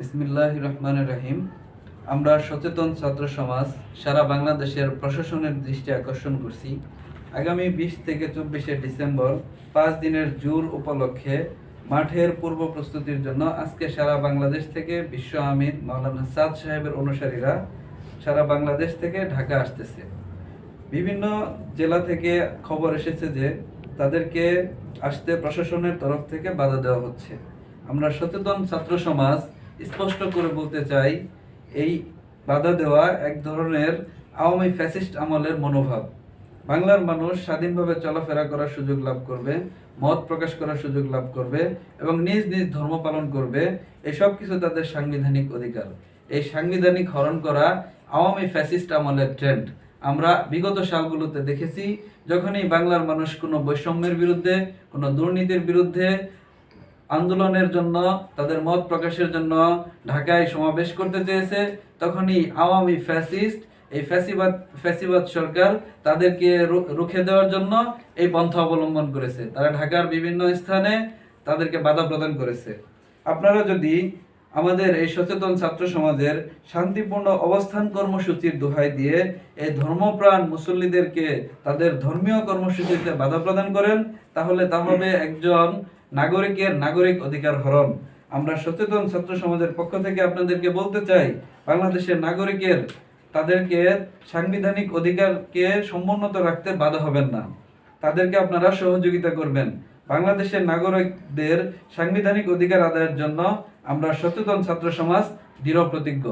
বিসমিল্লাহ রহমান রহিম আমরা সচেতন ছাত্র সমাজ, সারা বাংলাদেশের প্রশাসনের দৃষ্টি আকর্ষণ করছি। আগামী বিশ থেকে চব্বিশে ডিসেম্বর, পাঁচ দিনের জুর উপলক্ষে মাঠের পূর্ব প্রস্তুতির জন্য আজকে সারা বাংলাদেশ থেকে বিশ্ব আমির মাওলানা সাদ সাহেবের অনুসারীরা সারা বাংলাদেশ থেকে ঢাকা আসতেছে। বিভিন্ন জেলা থেকে খবর এসেছে যে তাদেরকে আসতে প্রশাসনের তরফ থেকে বাধা দেওয়া হচ্ছে। আমরা সচেতন ছাত্র সমাজ স্পষ্ট করে বলতে চাই, এই বাধা দেওয়া এক ধরনের আওয়ামী ফ্যাসিস্ট আমলের মনোভাব। বাংলার মানুষ স্বাধীনভাবে চলাফেরা করার সুযোগ লাভ করবে, মত প্রকাশ করার সুযোগ লাভ করবে এবং নিজ নিজ ধর্ম পালন করবে, এসব কিছু তাদের সাংবিধানিক অধিকার। এই সাংবিধানিক হরণ করা আওয়ামী ফ্যাসিস্ট আমলের ট্রেন্ড আমরা বিগত সালগুলোতে দেখেছি, যখনই বাংলার মানুষ কোনো বৈষম্যের বিরুদ্ধে, কোনো দুর্নীতির বিরুদ্ধে আন্দোলনের জন্য, তাদের মত প্রকাশের জন্য ঢাকায় সমাবেশ করতে চেয়েছে। তখনই আওয়ামী ফ্যাসিস্ট, এই ফ্যাসিবাদ ফ্যাসিবাদ সরকার তাদেরকে রুখে দেওয়ার জন্য এই পন্থা অবলম্বন করেছে। তারা ঢাকার বিভিন্ন স্থানে তাদেরকে বাধা প্রদান করেছে। আপনারা যদি আমাদের এই সচেতন ছাত্র সমাজের শান্তিপূর্ণ অবস্থান কর্মসূচির দোহাই দিয়ে এই ধর্মপ্রাণ মুসল্লিদেরকে তাদের ধর্মীয় কর্মসূচিতে বাধা প্রদান করেন, তাহলে তা হবে একজন নাগরিকের নাগরিক অধিকার হরণ। আমরা সচেতন ছাত্র সমাজের পক্ষ থেকে আপনাদেরকে বলতে চাই, বাংলাদেশের নাগরিকের, তাদেরকে সাংবিধানিক অধিকারকে সমুন্নত রাখতে বাধা হবেন না। তাদেরকে আপনারা সহযোগিতা করবেন। বাংলাদেশের নাগরিকদের সাংবিধানিক অধিকার আদায়ের জন্য আমরা সচেতন ছাত্র সমাজ দৃঢ় প্রতিজ্ঞ